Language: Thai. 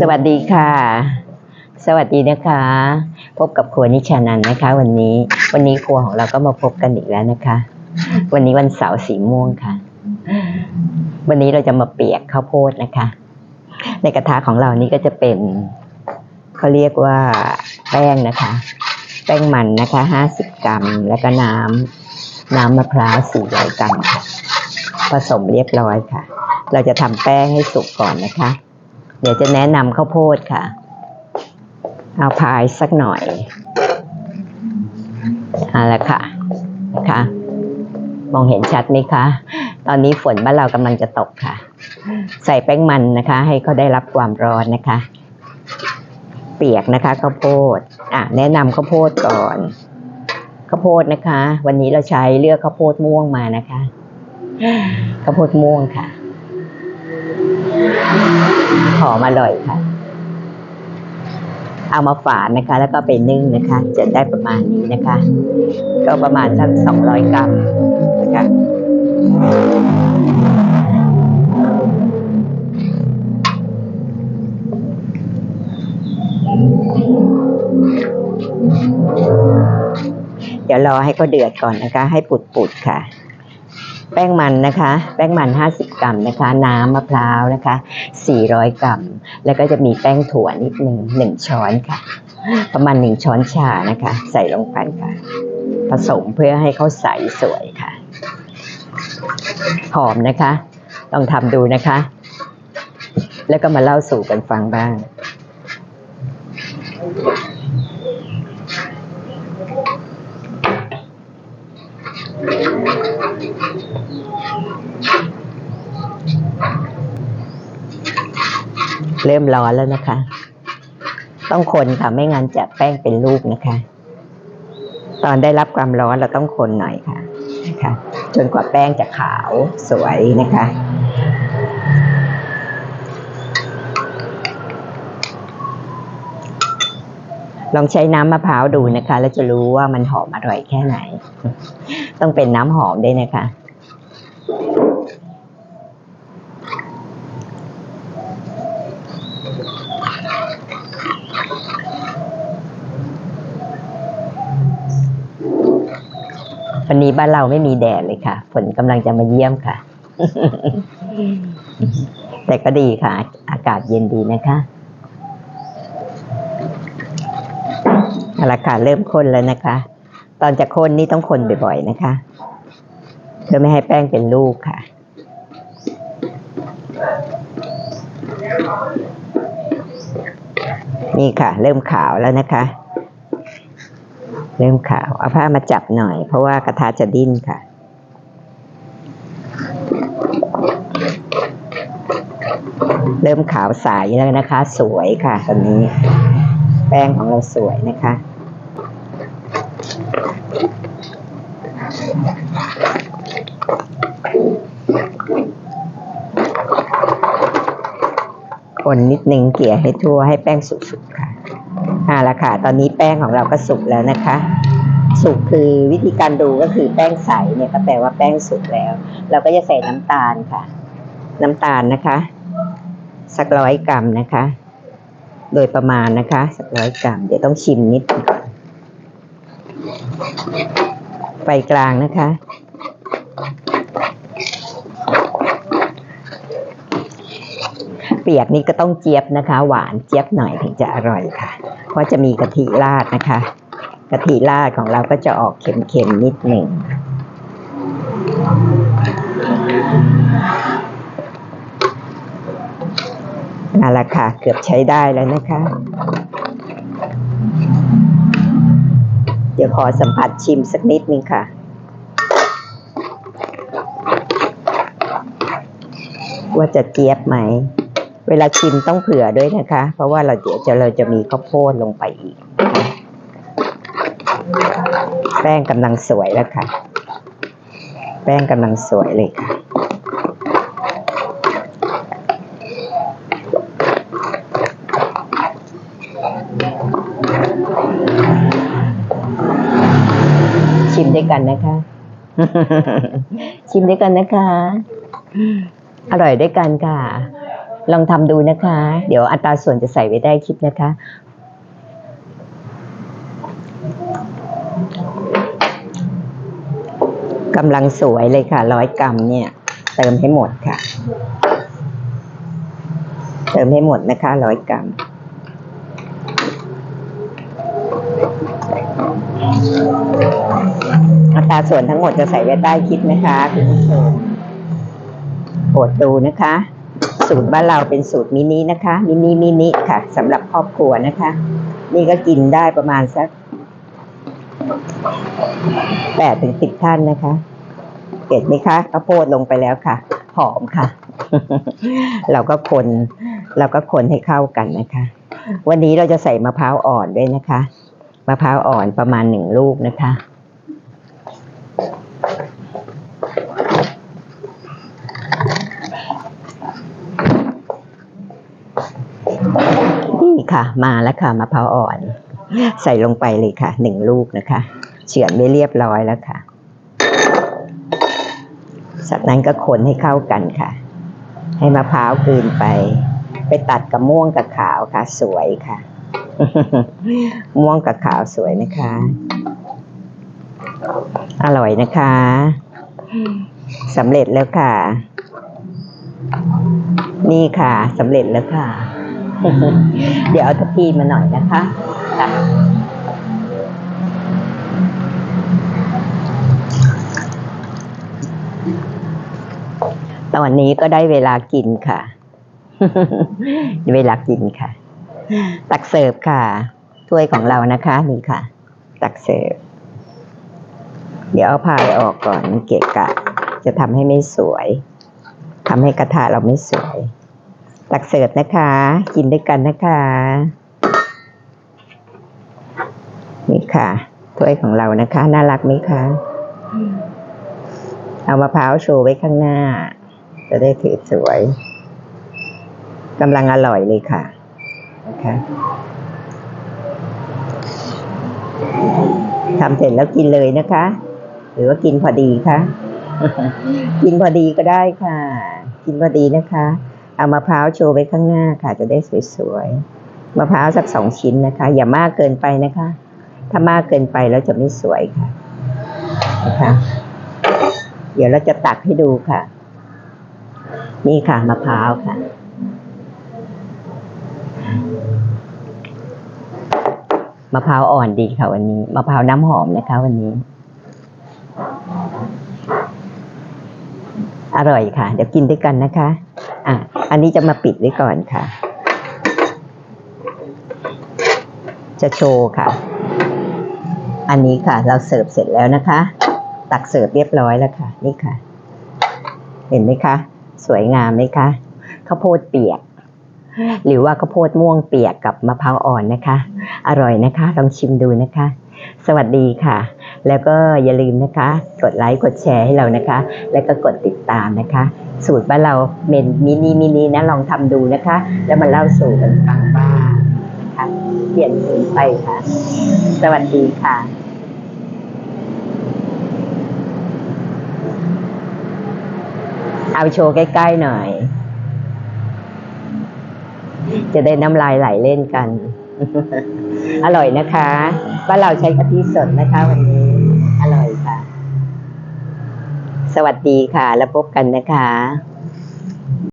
สวัสดีค่ะ สวัสดีนะคะ พบกับครัวนิชานันนะคะ วันนี้วันนี้ครัวของเราก็มาพบกันอีกแล้วนะคะ วันนี้วันเสาร์สีม่วงค่ะ วันนี้เราจะมาเปียกข้าวโพดนะคะ ในกระทะของเรานี่ก็จะเป็นเขาเรียกว่าแป้งนะคะ แป้งมันนะคะห้าสิบกรัม แล้วก็น้ำน้ำมะพร้าวสี่ร้อยกรัมค่ะ ผสมเรียบร้อยค่ะ เราจะทำแป้งให้สุกก่อนนะคะ เดี๋ยวจะแนะนำข้าวโพดค่ะ เอาพายสักหน่อยเอาละค่ะนะคะมองเห็นชัดไหมคะ ตอนนี้ฝนบ้านเรากำลังจะตกค่ะ ใส่แป้งมันนะคะ ให้เขาได้รับความร้อนนะคะ เปียกนะคะข้าวโพดอะแนะนำข้าวโพดก่อนข้าวโพดนะคะ วันนี้เราใช้เลือกข้าวโพดม่วงมานะคะข้าวโพดม่วงค่ะ หอมอร่อยค่ะ เอามาฝานนะคะ แล้วก็ไปนึ่งนะคะ จะได้ประมาณนี้นะคะ ก็ประมาณสักสองร้อยกรัมนะคะเดี๋ยวรอให้เขาเดือดก่อนนะคะ ให้ปุดๆค่ะ แป้งมันนะคะ แป้งมัน 50 กรัมนะคะ น้ำมะพร้าวนะคะ 400 กรัม แล้วก็จะมีแป้งถั่วนิดหนึ่งหนึ่งช้อนค่ะ ประมาณหนึ่งช้อนชานะคะ ใส่ลงไปค่ะ ผสมเพื่อให้เขาใสสวยค่ะ หอมนะคะ ลองทำดูนะคะ แล้วก็มาเล่าสู่กันฟังบ้าง เริ่มร้อนแล้วนะคะ ต้องคนค่ะไม่งั้นจะแป้งเป็นลูกนะคะ ตอนได้รับความร้อนเราต้องคนหน่อยค่ะนะคะจนกว่าแป้งจะขาวสวยนะคะลองใช้น้ำมะพร้าวดูนะคะ แล้วจะรู้ว่ามันหอมอร่อยแค่ไหน ต้องเป็นน้ำหอมด้วยนะคะ วันนี้บ้านเราไม่มีแดดเลยค่ะ ฝนกำลังจะมาเยี่ยมค่ะ แต่ก็ดีค่ะ อากาศเย็นดีนะคะอาละค่ะเริ่มข้นแล้วนะคะ ตอนจะข้นนี่ต้องคนบ่อยๆนะคะเพื่อไม่ให้แป้งเป็นลูกค่ะนี่ค่ะ เริ่มขาวแล้วนะคะ เริ่มขาว เอาผ้ามาจับหน่อย เพราะว่ากระทะจะดิ้นค่ะ เริ่มขาวใสแล้วนะคะ สวยค่ะตอนนี้ แป้งของเราสวยนะคะคนนิดนึงเกลี่ยให้ทั่วให้แป้งสุก อ่าละค่ะ ตอนนี้แป้งของเราก็สุกแล้วนะคะ สุกคือวิธีการดูก็คือแป้งใสเนี่ยก็แปลว่าแป้งสุกแล้ว เราก็จะใส่น้ำตาลค่ะ น้ำตาลนะคะ สักร้อยกรัมนะคะ โดยประมาณนะคะ สักร้อยกรัม เดี๋ยวต้องชิมนิดก่อนไฟกลางนะคะเปียกนี่ก็ต้องเจี๊ยบนะคะ หวานเจี๊ยบหน่อยถึงจะอร่อยค่ะ เพราะจะมีกะทิราดนะคะกะทิราดของเราก็จะออกเค็มๆนิดหนึ่งนั่นแหละค่ะ เกือบใช้ได้แล้วนะคะ เดี๋ยวขอสัมผัสชิมสักนิดนึงค่ะ ว่าจะเจี๊ยบไหม เวลาชิมต้องเผื่อด้วยนะคะ เพราะว่าเราเดี๋ยวจะเราจะมีข้าวโพดลงไปอีก แป้งกำลังสวยแล้วค่ะ แป้งกำลังสวยเลยค่ะชิมด้วยกันนะคะ ชิมด้วยกันนะคะ อร่อยด้วยกันค่ะ ลองทำดูนะคะ เดี๋ยวอัตราส่วนจะใส่ไว้ได้คลิปนะคะ กำลังสวยเลยค่ะร้อยกรัมเนี่ย เติมให้หมดค่ะ เติมให้หมดนะคะร้อยกรัมอัตราส่วนทั้งหมดจะใส่ไว้ใต้คลิปนะคะคุณผู้ชมโปรดดูนะคะ สูตรบ้านเราเป็นสูตรมินินะคะ มินิมินิค่ะสำหรับครอบครัวนะคะ นี่ก็กินได้ประมาณสักแปดถึงสิบท่านนะคะเห็นไหมคะข้าวโพดลงไปแล้วค่ะ หอมค่ะ เราก็คนเราก็คนให้เข้ากันนะคะ วันนี้เราจะใส่มะพร้าวอ่อนด้วยนะคะ มะพร้าวอ่อนประมาณหนึ่งลูกนะคะ นี่ ค่ะ มาแล้วค่ะมะพร้าวอ่อน ใส่ลงไปเลยค่ะหนึ่งลูกนะคะ เฉือนไม่เรียบร้อยแล้วค่ะจากนั้นก็คนให้เข้ากันค่ะ ให้มะพร้าวกลืนไป ไปตัดกับม่วงกับขาวค่ะ สวยค่ะ ม่วงกับขาวสวยนะคะ อร่อยนะคะสำเร็จแล้วค่ะ นี่ค่ะสำเร็จแล้วค่ะ เดี๋ยวเอาทัพพีมาหน่อยนะคะค่ะตอนนี้ก็ได้เวลากินค่ะ เวลากินค่ะ ตักเสิร์ฟค่ะ ถ้วยของเรานะคะนี่ค่ะ ตักเสิร์ฟ เดี๋ยวเอาพายออกก่อนมันเกะกะ จะทำให้ไม่สวยทำให้กระทะเราไม่สวย ตักเสิร์ฟนะคะ กินด้วยกันนะคะ นี่ค่ะถ้วยของเรานะคะ น่ารักไหมคะเอามะพร้าวโชว์ไว้ข้างหน้า จะได้ถือสวยกำลังอร่อยเลยค่ะนะคะทำเสร็จแล้วกินเลยนะคะ หรือว่ากินพอดีคะกินพอดีก็ได้ค่ะ กินพอดีนะคะ เอามะพร้าวโชว์ไว้ข้างหน้าค่ะจะได้สวยๆมะพร้าวสักสองชิ้นนะคะ อย่ามากเกินไปนะคะ ถ้ามากเกินไปแล้วจะไม่สวยค่ะนะคะเดี๋ยวเราจะตักให้ดูค่ะ นี่ค่ะมะพร้าวค่ะ มะพร้าวอ่อนดีค่ะวันนี้มะพร้าวน้ำหอมนะคะ วันนี้ อร่อยค่ะ เดี๋ยวกินด้วยกันนะคะ อะอันนี้จะมาปิดไว้ก่อนค่ะ จะโชว์ค่ะ อันนี้ค่ะ เราเสิร์ฟเสร็จแล้วนะคะ ตักเสิร์ฟเรียบร้อยแล้วค่ะ นี่ค่ะ เห็นไหมคะ สวยงามไหมคะข้าวโพดเปียก หรือว่าข้าวโพดม่วงเปียกกับมะพร้าวอ่อนนะคะ อร่อยนะคะ ลองชิมดูนะคะ สวัสดีค่ะ แล้วก็อย่าลืมนะคะ กดไลค์กดแชร์ให้เรานะคะ แล้วก็กดติดตามนะคะ สูตรบ้านเราเมนมินิมินินะลองทำดูนะคะ แล้วมาเล่าสู่กันฟังบ้างนะคะเปลี่ยนสูตรไปค่ะ สวัสดีค่ะเอาโชว์ใกล้ๆหน่อย จะได้น้ำลายไหลเล่นกัน อร่อยนะคะบ้านเราใช้กะทิสดนะคะวันนี้ สวัสดีค่ะ แล้วพบกันนะคะ